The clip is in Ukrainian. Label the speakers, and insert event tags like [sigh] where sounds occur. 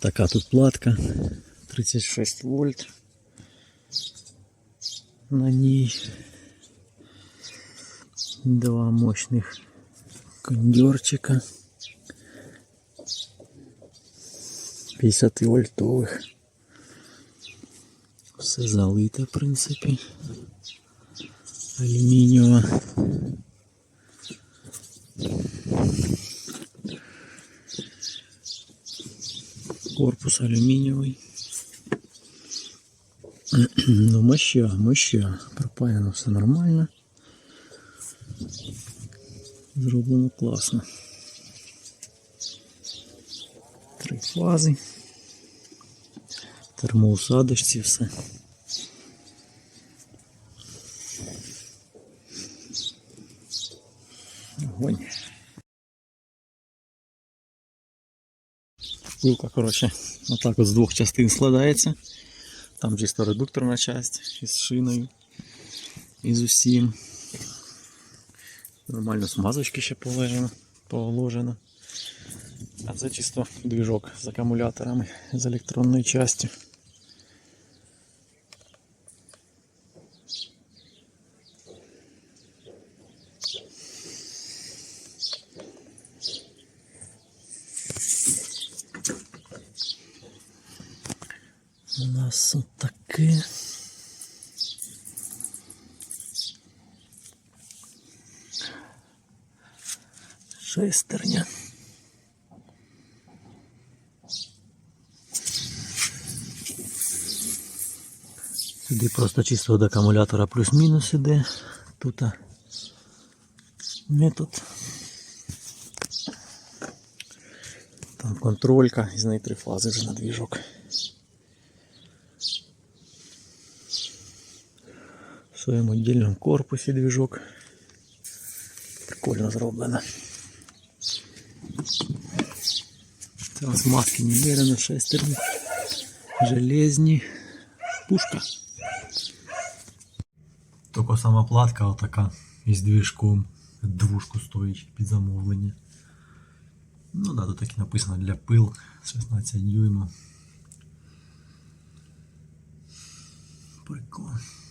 Speaker 1: така тут платка. 36 вольт. На ній. Два мощних кондерчика. 50 вольтових. Все залите, в принципі. Алюмінієва. Корпус алюмінієвий. [clears throat] Ну, моща, моща. Пропаяно все нормально. Зроблено класно. Три фази. Термоусадочці все. Огонь. Пилка, коротше, отак от з двох частин складається. Там чисто редукторна часть із шиною. І з усім. Нормально смазочки ще положено. положено. А це чисто движок з акумуляторами з електронною частю. У нас отаке. Шестерня. Сюди просто чисто від акумулятора плюс-мінус іде. Тут метод. Там контролька, із неї три фази вже на двіжок. Своєму віддільному корпусі двіжок. Прикольно зроблено. Нас маски немерено, шестерні, железні, пушка. Тільки сама платка отака із двіжком. Двушку стоїть під замовлення. Ну да, тут так і написано для пил 16 дюймів. Прикольно.